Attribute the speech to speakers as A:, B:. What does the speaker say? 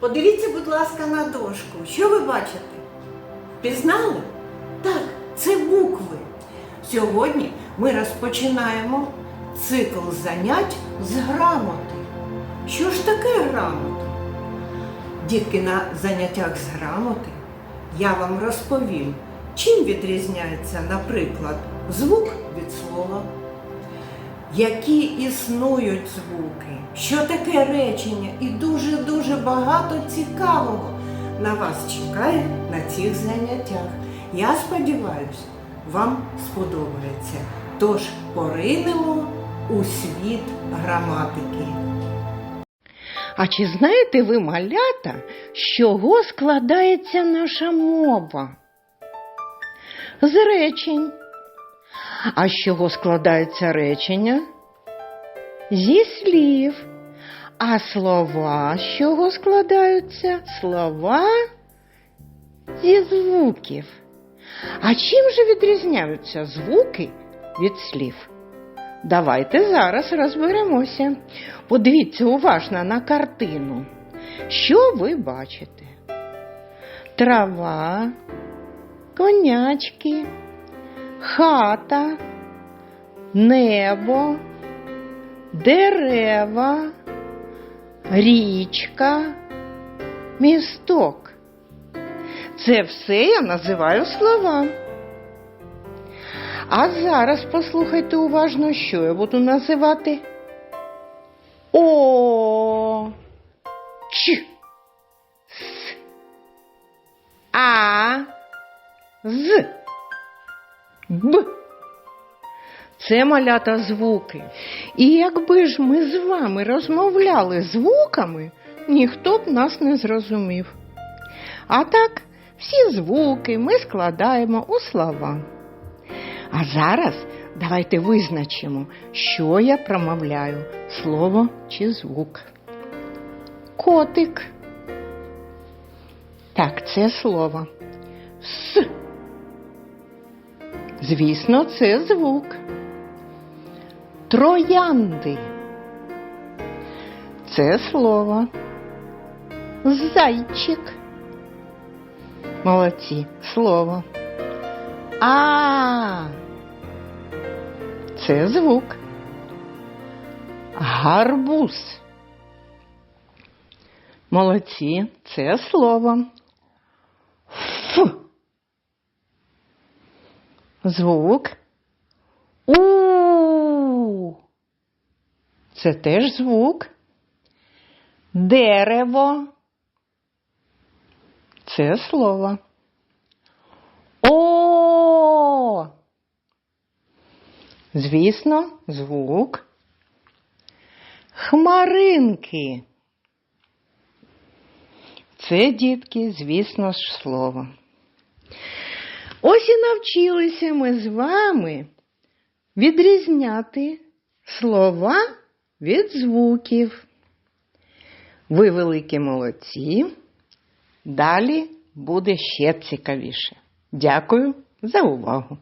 A: подивіться, будь ласка, на дошку. Що ви бачите? Пізнали? Так, це букви. Сьогодні ми розпочинаємо цикл занять з грамоти. Що ж таке грамота? Дітки, на заняттях з грамоти я вам розповім, чим відрізняється, наприклад, звук від слова, які існують звуки, що таке речення, і дуже-дуже багато цікавого на вас чекає на цих заняттях. Я сподіваюся, вам сподобається. Тож поринемо у світ граматики.
B: А чи знаєте ви, малята, з чого складається наша мова? З речень. А з чого складаються речення? Зі слів. А слова з чого складаються? Слова зі звуків. А чим же відрізняються звуки від слів? Давайте зараз розберемося. Подивіться уважно на картину. Що ви бачите? Трава, конячки, хата, небо, дерева, річка, місток. Це все я називаю слова. А зараз послухайте уважно, що я буду називати. О, Ч, С, А, З, Б. Це малята звуки. І якби ж ми з вами розмовляли звуками, ніхто б нас не зрозумів. А так, всі звуки ми складаємо у слова. А зараз давайте визначимо, що я промовляю слово чи звук. Котик. Так, це слово. С. Звісно, це звук. Троянди. Це слово. Зайчик. Молодці. Слово. А. Це звук. Гарбуз. Молодці. Це слово. Ф. Звук. У. Це теж звук. Дерево. Це слово. О. Звісно, звук. Хмаринки. Це, дітки, звісно ж, слово. Ось і навчилися ми з вами відрізняти слова від звуків. Ви великі молодці. Далі буде ще цікавіше. Дякую за увагу!